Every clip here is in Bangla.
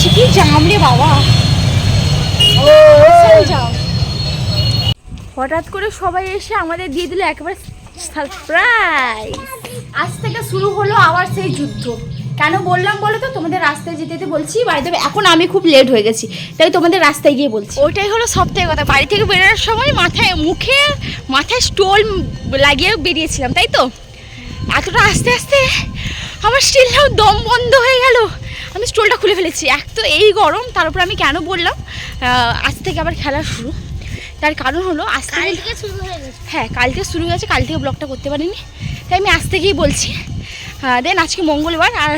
যাচ্ছি কি জাম রে বাবা হঠাৎ করে সবাই এসে আমাদের দিয়ে দিল একবার সারপ্রাইজ আজ থেকে শুরু হলো আবার সেই যুদ্ধ। কেন বললাম বলো তো? তোমাদের রাস্তায় যেতে যেতে বলছি বাড়ি যাবে এখন আমি খুব লেট হয়ে গেছি তাই তোমাদের রাস্তায় গিয়ে বলছি। ওইটাই হলো সব থেকে কথা। বাড়ি থেকে বেরোনোর সময় মাথায় মুখে মাথায় স্টোল লাগিয়ে বেরিয়েছিলাম তাই তো? এতটা আস্তে আস্তে আমার স্টিলটাও দম বন্ধ হয়ে গেল। স্টোলটা খুলে ফেলেছি। এক তো এই গরম তার উপর আমি কেন বললাম? আজ থেকে আবার খেলা শুরু। তার কারণ হলো আজ থেকে থেকে শুরু হয়ে গেছে। হ্যাঁ কালকে শুরু হয়েছে কাল থেকে ব্লগটা করতে পারিনি। তাই আমি আজ থেকেই বলছি। দেন আজকে মঙ্গলবার আর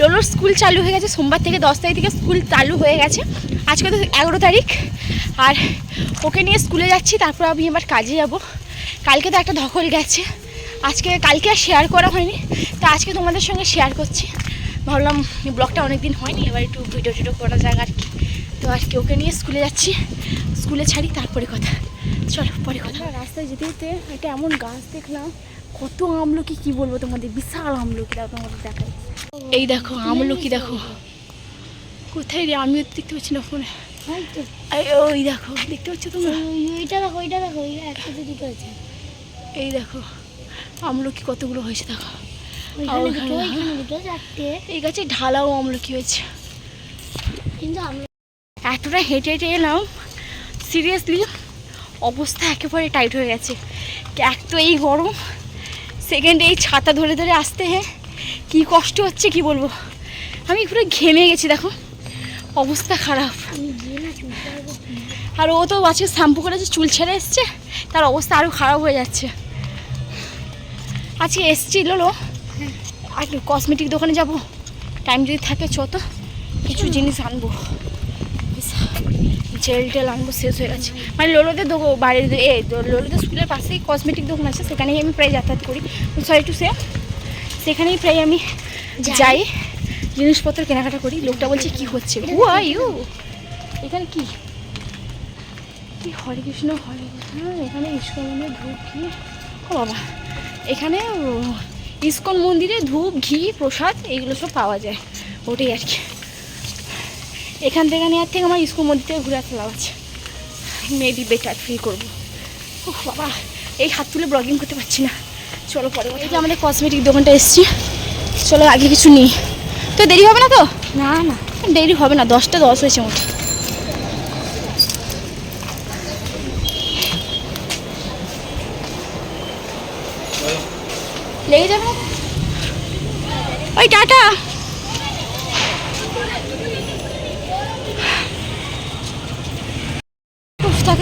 লোলোর স্কুল চালু হয়ে গেছে সোমবার থেকে দশ তারিখ থেকে স্কুল চালু হয়ে গেছে। আজকে তো এগারো তারিখ আর ওকে নিয়ে স্কুলে যাচ্ছি তারপর আমি এবার কাজে যাব। কালকে তো একটা ধকল গেছে। আজকে কালকে আর শেয়ার করা হয়নি। তো আজকে তোমাদের সঙ্গে শেয়ার করছি। ভাবলাম ব্লগটা অনেক দিন হয়নি এবার একটু ভিডিও টিডিও করা যাক আর কি। তো আর কি ওকে নিয়ে স্কুলে যাচ্ছি। স্কুলে ছাড়ি তারপরে কথা। চলো পরে কথা। রাস্তায় যেতে যেতে একটা এমন গাছ দেখলাম কত আমলকি কি বলব তোমাদের বিশাল আমলকি দাও তোমাদের দেখাই এই দেখো আমলকি দেখো। কোথায় রে? আমিও তো দেখতে পাচ্ছি না ফোনে ওই দেখো দেখতে পাচ্ছ তোমরা? ওইটা দেখো ওইটা দেখো ওই একসাথে দুটো আছে। এই দেখো আমলকি কতগুলো হয়েছে দেখো। এই গাছে ঢালাও আমলকি হয়েছে? কিন্তু এতটা হেঁটে হেঁটে এলাম সিরিয়াসলি অবস্থা একেবারে টাইট হয়ে গেছে। এক তো এই গরম সেকেন্ড এই ছাতা ধরে ধরে আসতে হ্যাঁ কী কষ্ট হচ্ছে কি বলব? আমি পুরো ঘেমে গেছি দেখো। অবস্থা খারাপ। আর ও তো আজকে শ্যাম্পু করেছে চুল ছেড়ে এসছে তার অবস্থা আরও খারাপ হয়ে যাচ্ছে। আজকে এসছিল আর কসমেটিক দোকানে যাব। টাইম যদি থাকে চ তো কিছু জিনিস আনব। জেল টেল আনব শেষ হয়ে গেছে। মানে লোলোদের দোকান বাড়ির এ লোলোদের স্কুলের পাশেই কসমেটিক দোকান আছে সেখানেই আমি প্রায় যাতায়াত করি। সরি টু সে সেখানেই প্রায় আমি যাই। জিনিসপত্র কেনাকাটা করি। লোকটা বলছে কি হচ্ছে? ও ইউ এখানে কি? কি হরে কৃষ্ণ হরে কৃষ্ণ এখানে ইস্কনের ধূপ ঘি ও বাবা এখানে ইস্কন মন্দিরে ধূপ ঘি প্রসাদ এগুলো সব পাওয়া যায়। ওটাই আর কি। এখান থেকে নেওয়ার থেকে আমার ইস্কন মন্দির থেকে ঘুরে আসতে লাভ আছে। মেবি বেটার ফিল করব। ও বাবা এই হাত তুলে ব্লগিং করতে পারছি না। চলো পরে এই যে আমাদের কসমেটিক দোকানটা এসছি। চলো আগে কিছু নিই। তো দেরি হবে না তো? না না। দেরি হবে না দশটা দশ হয়েছে মোট। লেগে যাবে না তো? ওই টাটা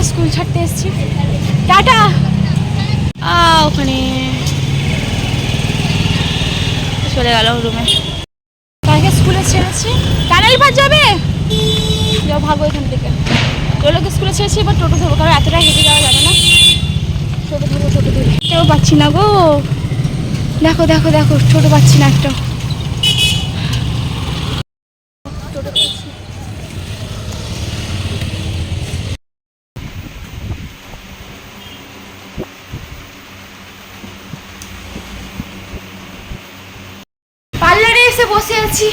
উফ, স্কুল ছাড়তে এসেছি। টাটা। ওখানে চলে গেল রুমে তাকে স্কুলে ছেড়েছি। টানেল পার যাবে? যাও ভাগো এখান থেকে। লোলোকে স্কুলে ছেড়েছি এবার টোটো ধরবো। কারণ এতটা হেঁটে যাওয়া যাবে না। ছোটো ধরবো ছোটো ধরে কেউ পাচ্ছি না গো। দেখো দেখো দেখো ছোটো পাচ্ছি না একটা টোটো পেয়েছি। পার্লারে আছি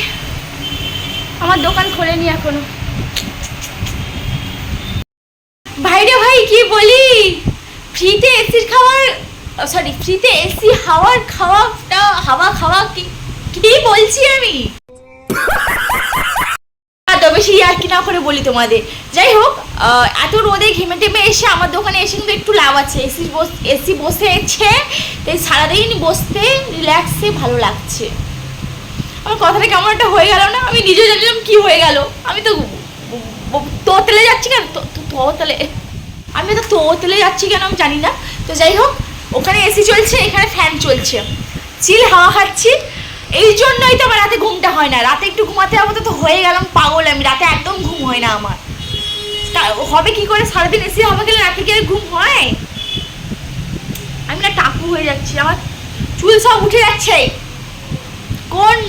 আমার দোকান খোলেনি এখনও। ভাইরে ভাই, কি বলি? ফ্রিতে এসির খাওয়ার সরি ফ্রিতে এসি হাওয়ার খাওয়াটা, হাওয়া খাওয়া কি বলছি আমি? আর কি না করে বলি তোমাদের। যাই হোক এত রোদে ঘেমে টেমে এসে আমার দোকানে এসে কিন্তু একটু লাভ আছে। এসি এসি বসেছে, তাই সারাদিন বসতে রিল্যাক্সে ভালো লাগছে। আমার কথাটা কেমন একটা হয়ে গেল না? আমি নিজেও জানলাম কি হয়ে গেল। আমি তো তোতলে যাচ্ছি কেন? তোতলে। আমি তো তোতলে যাচ্ছি কেন আমি জানি না। তো যাই হোক, ওখানে এসি চলছে, এখানে ফ্যান চলছে। চিল হাওয়া খাচ্ছি। এই জন্যই তো আমার রাতে ঘুমটা হয় না। রাতে একটু ঘুমাতে যাব তো হয়ে গেলাম পাগল আমি। রাতে একদম ঘুম হয় না আমার। তা হবে কি করে? সারাদিন এসি হাওয়া গেলে রাতে কি ঘুম হয়? আমি না টাকু হয়ে যাচ্ছি। আমার চুল সব উঠে যাচ্ছে। कौन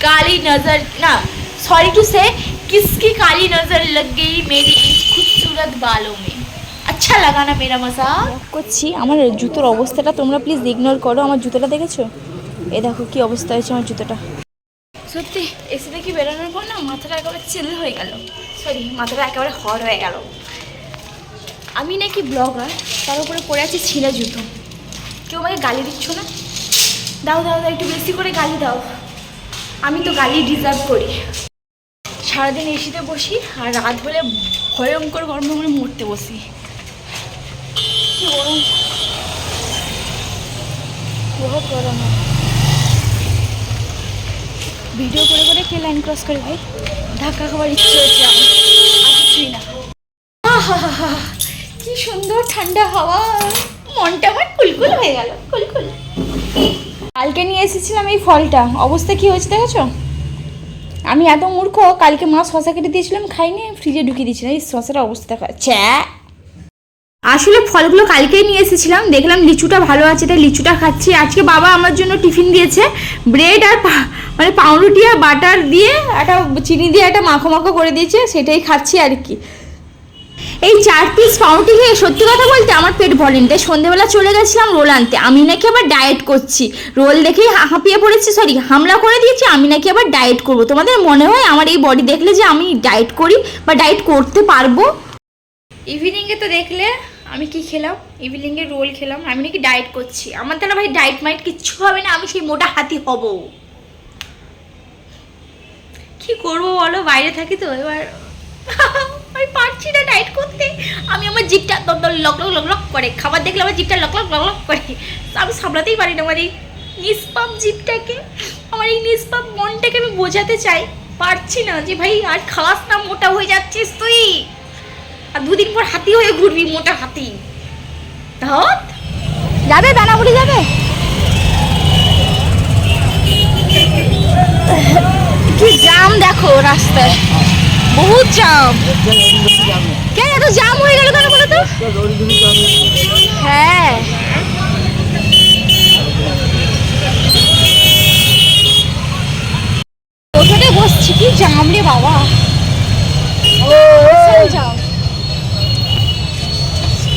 काली नजर ना सॉरी टू से किसकी काली नजर लग गई मेरी इन खूबसूरत बालों में अच्छा लगा ना मेरा मजाक করছি আমার জুতোর অবস্থাটা তোমরা প্লিজ ইগনোর করো আমার জুতোটা দেখেছো এ দেখো কি অবস্থা হয়েছে আমার জুতোটা সত্যি এসি থেকে বেরোনোর পর না মাথাটা একেবারে চিল হয়ে গেল সরি মাথাটা একেবারে হর হয়ে গেল আমি নাকি ব্লগার তার উপরে পড়ে আছি ছিঁড়া জুতো কেউ আমাকে গালি দিচ্ছ না দাও দাও দাও একটু বেশি করে গালি দাও আমি তো গালি ডিজার্ভ করি। সারাদিন এসিতে বসি আর রাত হলে ভয়ঙ্কর গরম গরমে মরতে বসি। গরম? ভিডিও করে করে কে লাইন ক্রস করে ভাই? ধাক্কা খাবার ইচ্ছে হচ্ছে আমার। আর না। কি সুন্দর ঠান্ডা হাওয়া। মনটা আমার কুলকুল হয়ে গেল, কুলকুল। কালকে নিয়ে এসেছিলাম এই ফলটা। অবস্থা কি হয়েছে দেখেছ? আমি এত মূর্খ, কালকে মা শশা কেটে দিয়েছিলাম খাইনি ফ্রিজে ঢুকিয়ে দিয়েছিলাম। এই শশার অবস্থা দেখা চ্যা আসলে ফলগুলো কালকেই নিয়ে এসেছিলাম, দেখলাম লিচুটা ভালো আছে, তাই লিচুটা খাচ্ছি। আজকে বাবা আমার জন্য টিফিন দিয়েছে, ব্রেড আর মানে পাউরুটি আর বাটার দিয়ে একটা চিনি দিয়ে একটা মাখো মাখো করে দিয়েছে, সেটাই খাচ্ছি আর কি। এই চার পিস পাউরুটি খেয়ে সত্যি কথা বলতে আমার পেট ভরেনি। তাই সন্ধেবেলা চলে গেছিলাম রোল আনতে। আমি নাকি আবার ডায়েট করছি। রোল দেখেই হাঁপিয়ে পড়েছি সরি হামলা করে দিয়েছি, আমি নাকি আবার ডায়েট করব। তোমাদের মনে হয় আমার এই বডি দেখলে যে আমি ডায়েট করি বা ডায়েট করতে পারব? ইভিনিংয়ে তো দেখলে আমি কি খেলাম? ইভিনিংয়ে রোল খেলাম। আমি নাকি ডায়েট করছি। আমার দ্বারা ভাই ডায়েট মাইট কিচ্ছু হবে না, আমি সেই মোটা হাতি হব। কি করব বলো? বাইরে থাকি তো, এবার পারছি না ডায়েট করতে। আমি আমার জিপটা দর দর লক লক লক লক করে, খাবার দেখলে আমার জিপটা লক লক লক লক করে। আমি সামলাতেই পারি না আমার এই নিষ্পাপ জিপটাকে আমার এই নিষ্পাপ মনটাকে আমি বোঝাতে চাই। পারছি না যে ভাই আর খাস না, মোটা হয়ে যাচ্ছিস তুই। আর দুদিন পর হাতি হয়ে ঘুরবি, মোটা হাতি। ধত। যাবে দানাপুরি যাবে। কি জাম দেখো রাস্তায়। বহুত জাম। কেন এত জাম হয়ে গেল কেন বলো তো? হ্যাঁ। ওখানে বসছি? কি জাম রে বাবা। জাম।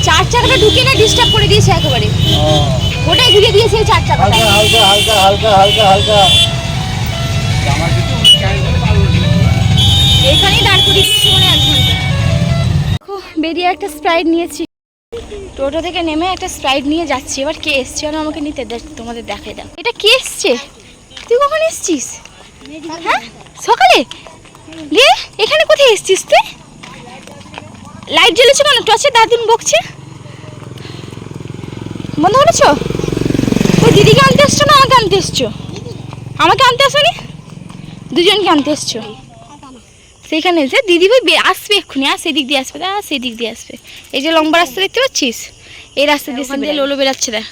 চার চাকাটা ঢুকে না ডিস্টার্ব করে দিয়েছে একেবারে। ওটাই ঘুরিয়ে দিয়েছে চার চাকাটা হালকা হালকা হালকা হালকা হালকা। বেরিয়ে একটা স্প্রাইট নিয়েছি। টোটো থেকে নেমে একটা স্প্রাইট নিয়ে যাচ্ছি। এবার কে এসছে? যেন আমাকে নিতে তোমাদের দেখাই দাও। এটা কে এসছে? তুই কখন এসছিস? হ্যাঁ? সকালে? রে এখানে কোথায় এসছিস তুই? লাইট জ্বলেছে কেন? টর্চে দাদুন বকছে। বন্ধ করেছ? তুই দিদিকে আনতে এসছো না আমাকে আনতে এসছো? আমাকে আনতে আসনি? দুজনকে আনতে এসছো? সেইখানে যে দিদি ভাই আসবে এক্ষুনি আর সেদিক দিয়ে আসবে আর সেদিক দিয়ে আসবে। এই যে লম্বা রাস্তা দেখতে পাচ্ছিস? এই রাস্তা দিয়ে সেদিকে লোলো বেরাচ্ছে দেখ।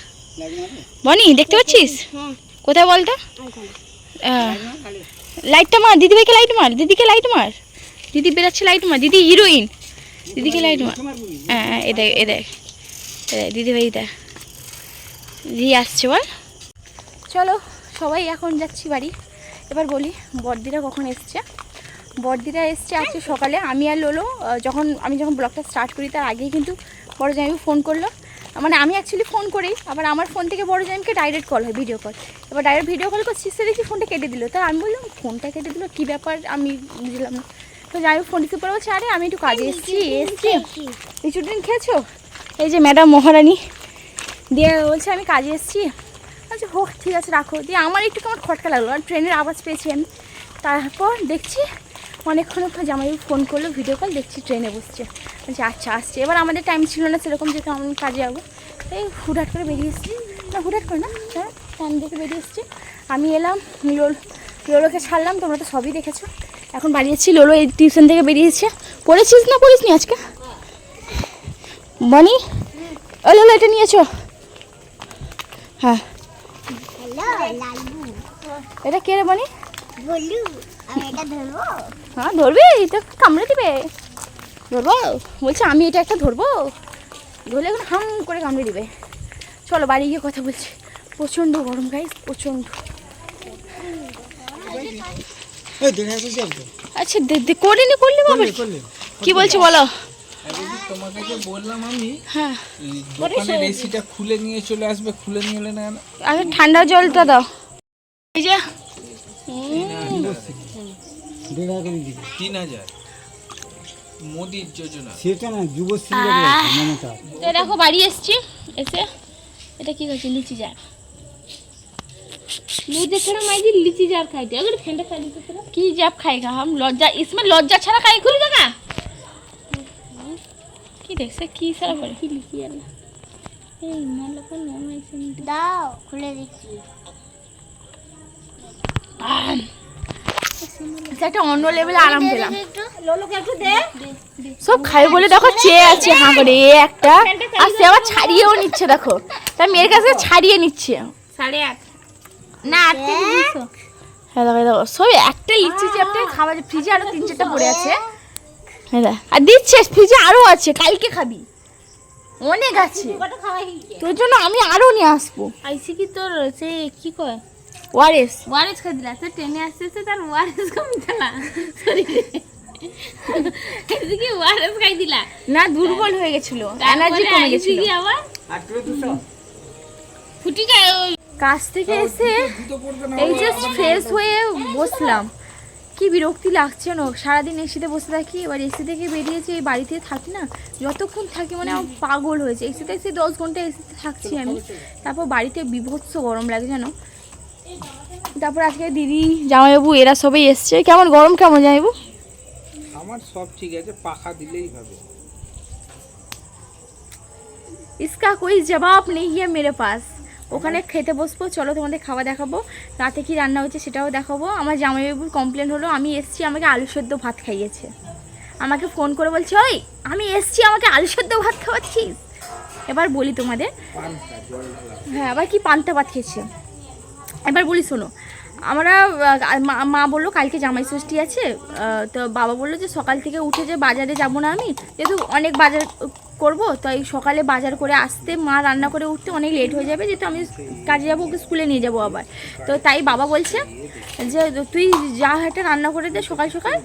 বনি দেখতে পাচ্ছিস? কোথায় বলতো লাইটটা মার দিদি ভাইকে লাইট মার দিদিকে লাইট মার। দিদি বেরাচ্ছে লাইট মার। দিদি হিরোইন। দিদিকে লাইট মার। হ্যাঁ হ্যাঁ এ দেখ এ দেখ। এ দেখ দিদি দেখ। আসছে বল। চলো সবাই এখন যাচ্ছি বাড়ি। এবার বলি বড়দিরা কখন এসছে? বড়দিরা এসছে আজকে সকালে আমি আর লোলো যখন আমি যখন ব্লগটা স্টার্ট করি তার আগেই কিন্তু বড় জামাই ফোন করল। মানে আমি অ্যাকচুয়ালি ফোন করি আবার আমার ফোন থেকে বড় জামাইকে ডাইরেক্ট কল হয় ভিডিও কল এবার ডাইরেক্ট ভিডিও কল করছি সে দেখি ফোনটা কেটে দিল। তা আমি বললাম ফোনটা কেটে দিল কী ব্যাপার? আমি বুঝলাম না। তো হোক ফোন রিসিভ করে বলছে আরে আমি একটু কাজে এসেছি এসছি। দিন খেয়েছো? এই যে ম্যাডাম মহারানী দিয়ে বলছে আমি কাজে এসেছি। আচ্ছা হোক ঠিক আছে রাখো। দিয়ে আমার একটু কেমন খটকা লাগল আর ট্রেনের আওয়াজ পেয়েছি আমি। তারপর দেখছি অনেকক্ষণ পর জামাই ফোন করল ভিডিও কল দেখছি ট্রেনে বসছে। বলছি আচ্ছা আসছে। এবার আমাদের টাইম ছিল না সেরকম যেহেতু আমি কাজে যাব। এই হুটহাট করে বেরিয়ে এসেছি। না হুটহাট করে না হ্যাঁ টাইম দেখে বেরিয়ে এসেছি। আমি এলাম লোল লোলোকে ছাড়লাম তোমরা তো সবই দেখেছ। এখন বাড়িয়েছি লোলো এই টিউশন থেকে বেরিয়েছে পড়েছিস না পড়িস নি আজকে? বনি ও লোলো এটা নিয়েছো? হ্যাঁ। এটা কে রে বনি এটা হ্যাঁ ধরবি তো কামড়ে দিবে। ধরবো? বলছে আমি এটা একটা ধরবো? ধরলে এখন হাম করে কামড়ে দিবে। চলো বাড়ি গিয়ে কথা বলছি। প্রচণ্ড গরম গাইস প্রচণ্ড। আচ্ছা দে- দে- করে নি করলি বাবা। কি বলছি বলো? তোমাকে যে বললাম আমি হ্যাঁ। দোকানের এসিটা খুলে নিয়ে চলে আসবে খুলে নিয়ে এলে না? আগে ঠান্ডা জলটা দাও। এই যে দেড় হাজার করে দিবে দেখো বাড়ি এসছি। এসে এটা কি হচ্ছে লিচি জার মুঝে ছাড়া মাই দি লিচি জার খাই দে अगर ठंडा खा ली तो কি জাব খাইগা হাম? লজ্জা इसमें লজ্জা ছাড়া খাই খুলে দেখি আচ্ছা, একটা অন্য লেভেলে আরাম সব খাই বলে দেখো চেয়ে আছে হাঁ করে একটা। আর সে আবার ছাড়িয়েও নিচ্ছে দেখো। তার মেয়ের কাছে ছাড়িয়ে নিচ্ছে। সাড়ে না হ্যাঁ, দেখো। ফ্রিজে তিন পড়ে আছে। হ্যাঁ আর দিচ্ছে ফ্রিজে আরও আছে কালকে খাবি। অনেক আছে। তোর জন্য আমি আরও নিয়ে আসব। কি তোর কি কয়? ওয়ারেস ওয়ারেস খাই দিলা ট্রেনে তার ওয়ারেস কম দিলা এদিকে ওয়ারেস খাই দিলা না দুর্বল হয়ে গেছিল। এনার্জি কমে গেছিল। কি আবার ফুটি যায় ওই কাজ থেকে এসে এই জাস্ট ফ্রেশ হয়ে বসলাম। কি বিরক্তি লাগছে না। সারাদিন এসিতে বসে থাকি এবার এসি থেকে বেরিয়েছি এই বাড়িতে থাকি না। যতক্ষণ থাকি মানে আমার পাগল হয়েছে। এসিতে এসে দশ ঘণ্টা এসিতে থাকছি আমি। তারপর বাড়িতে বিভৎস গরম লাগে জানো? তারপর আজকে দিদি জামাইবাবু এরা সবাই এসছে। কেমন গরম কেমন জামাইবাবু? আমার সব ঠিক আছে পাখা দিলেই হবে। ইসকা কই জবাব নেই ইয়ে মেরে পাস। ওখানে খেতে বসবো চলো তোমাদের খাওয়া দেখাবো। রাতে কি রান্না হচ্ছে সেটাও দেখাবো। আমার জামাইবাবুর কমপ্লেন হলো আমি এসছি আমাকে আলু সেদ্ধ ভাত খাইয়েছে। আমাকে ফোন করে বলছে ওই আমি এসছি আমাকে আলু সেদ্ধ ভাত খাওয়াচ্ছিস? এবার বলি তোমাদের। হ্যাঁ আবার কি পান্তা ভাত খেয়েছে? এবার বলি, শোনো। আমরা মা- বলল কালকে জামাই ষষ্ঠী আছে তো বাবা বলল যে সকাল থেকে উঠে যে বাজারে যাব না আমি, যেহেতু অনেক বাজার করব, তাই সকালে বাজার করে আসতে, মা রান্না করে উঠতে অনেক লেট হয়ে যাবে, যেহেতু আমি কাজে যাব, ওকে স্কুলে নিয়ে যাব আবার। তো তাই বাবা বলছে যে, তুই যা একটা রান্না করে দে সকাল সকাল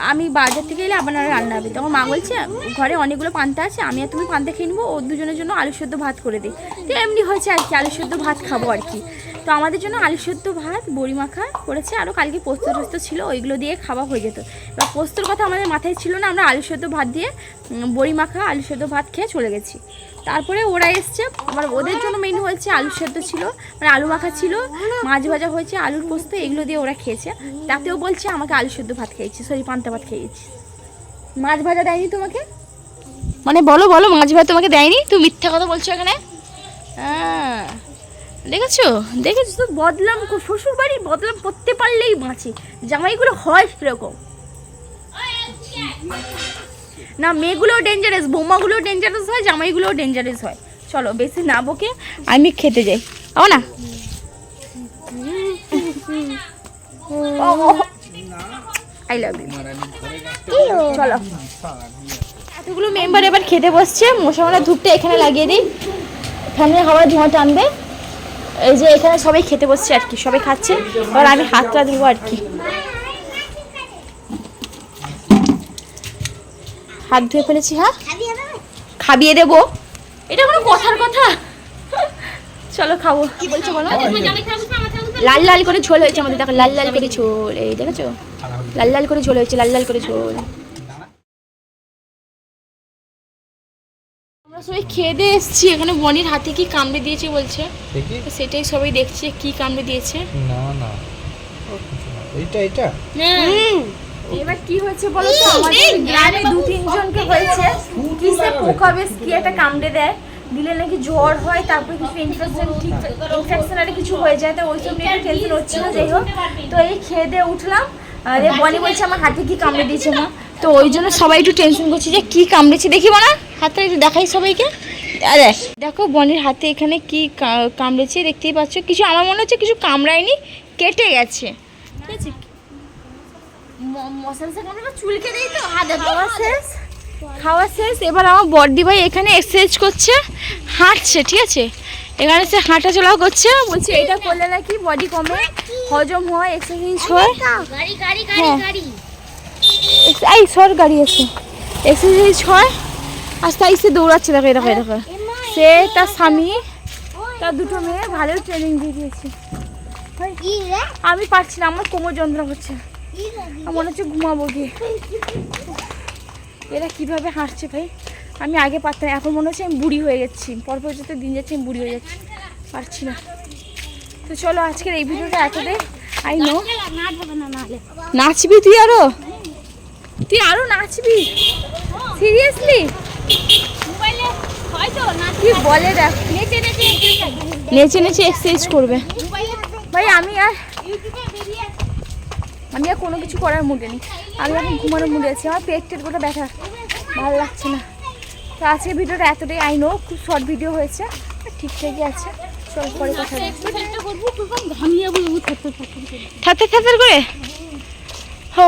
আমি বাজার থেকে এলে আবার রান্না হবে। তখন মা বলছে, ঘরে অনেকগুলো পান্তা আছে, আমি আর তুমি পান্তা খেয়ে নেব, ও দুজনের জন্য আলু সেদ্ধ ভাত করে দিই তো এমনি হয়েছে আর কি আলু সেদ্ধ ভাত খাব আর কি। তো আমাদের জন্য আলু সেদ্ধ ভাত, বড়ি মাখা করেছে। আরও কালকে পোস্ত টোস্ত ছিল, ওইগুলো দিয়ে খাওয়া হয়ে যেত। এবার পোস্তর কথা আমাদের মাথায় ছিল না, আমরা আলু সেদ্ধ ভাত দিয়ে বড়ি মাখা আলু সেদ্ধ ভাত খেয়ে চলে গেছি। তারপরে ওরা এসছে, আবার ওদের জন্য মেনু হয়েছে আলু সেদ্ধ ছিল মানে আলু মাখা ছিল, মাছ ভাজা হয়েছে, আলুর পোস্ত, এগুলো দিয়ে ওরা খেয়েছে। তাতেও বলছে, আমাকে আলু সেদ্ধ ভাত খেয়েছি, সরি, পান্তা ভাত খেয়েছি। মাছ ভাজা দেয়নি তোমাকে? মানে বলো বলো, মাছ ভাত তোমাকে দেয়নি? তুমি মিথ্যা কথা বলছো এখানে? হ্যাঁ। দেখেছ? দেখেছ? তো বদলাম শ্বশুর বাড়ি বদলাম করতে পারলেই বাঁচি। জামাইগুলো হয় সেরকম। না, মেয়েগুলোও ডেঞ্জারাস বৌমাগুলোও ডেঞ্জারাস হয়, জামাইগুলোও ডেঞ্জারাস হয়। চলো, বেশি না বকে, আমি খেতে যাই। ও না আই লাভ ইউ চলো। এতগুলো মেম্বার এবার খেতে বসছে। মশামারা ধূপটা এখানে লাগিয়ে দিই। ফ্যানের হাওয়া ধোঁয়া টানবে। এই যে এখানে সবাই খেতে বসছে আর কি, সবাই খাচ্ছে। এবার আমি হাতটা ধুবো আর কি। হাত ধুয়ে ফেলেছি হ্যাঁ? খাবিয়ে দেবো। এটা কোনো কথার কথা? চলো খাব। কি বলছো বলো? লাল লাল করে ঝোল হয়েছে আমাদের। দেখো, লাল লাল করে ঝোল। এই দেখেছ? লাল লাল করে ঝোল হয়েছে, লাল লাল করে ঝোল। সবাই খেয়ে দিয়ে এসছি। এখানে বনির হাতে কি কামড়ে দিয়েছে বলছে? দেখি সেটাই সবাই দেখছে কি কামড়ে দিয়েছে। না না। এইটা এটা এবার কি হয়েছে বলো তো? আমাদের গ্রামে দু তিনজনকে হয়েছে। কিসে পোকা বেশ কি একটা কামড়ে দেয়। দিলে নাকি জ্বর হয় তারপরে কিছু ইনফেকশন ঠিক ইনফেকশন আর কিছু হয়ে যায়। তো ওইসব নিয়ে একটু টেনশন হচ্ছিল যাই হোক। তো এই খেয়ে দিয়ে উঠলাম। আরে বনি বলছে আমার হাতে কি কামড়ে দিয়েছে না তো ওই জন্য সবাই একটু টেনশন করছে যে কি কামড়েছে। দেখি না হাতটা একটু দেখাই সবাইকে। আরে দেখো। বনির হাতে এখানে কি কামড়েছে দেখতেই পাচ্ছ। কিছু আমার মনে হচ্ছে কিছু কামড়ায়নি কেটে গেছে। ঠিক আছে। হাতে খাওয়া শেষ। এবার আমার বডি ভাই এখানে এক্সারসাইজ করছে। হাঁটছে ঠিক আছে? এখানে সে হাঁটা চলাও করছে। বলছে এটা করলে নাকি বডি কমে হজম হয় এক্সারসাইজ হয়। গাড়ি গাড়ি হ্যাঁ। এই সর গাড়ি আছে। এক্সারসাইজ হয় আস্তে আস্তে দৌড়াচ্ছে, দেখো, এই দেখো সে তার স্বামী, তার দুটো মেয়ে, ভালো ট্রেনিং দিয়ে দিয়েছে। আমি পারছি না, আমার কোমর যন্ত্রণা করছে আর মনে হচ্ছে ঘুমাবো গিয়ে। এরা কীভাবে হাঁটছে ভাই? আমি আগে পারতাম এখন মনে হচ্ছে আমি বুড়ি হয়ে যাচ্ছি। পরপর যত দিন যাচ্ছে, আমি বুড়ি হয়ে যাচ্ছি। পারছি না। তো চলো, আজকের এই ভিডিওটা এতটাই। আই নো নাচবি তুই আরও? তুই আরও নাচবি? সিরিয়াসলি কি বলে দেখ। নেচে নেচে এক্সারসাইজ করবে। ভাই আমি আর আমি আর কোনো কিছু করার মুডে নেই। আমি এখন ঘুমানোর মুডে আছি। আমার পেট টেট গোটা ব্যথা। ভালো লাগছে না। তো আজকের ভিডিওটা এতটাই। আই নো খুব শর্ট ভিডিও হয়েছে। ঠিকঠাকই আছে। চল পরে কথা থাকতে থাকতে করে। হো।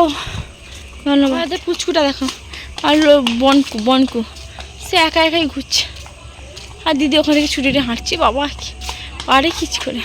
ধন্যবাদ। পুচকুটা দেখো। আর বনকু বনকু। সে একা একাই ঘুরছে। আর দিদি ওখান থেকে ছুটিতে হাঁটছে, বাবা পারে কিছু করে।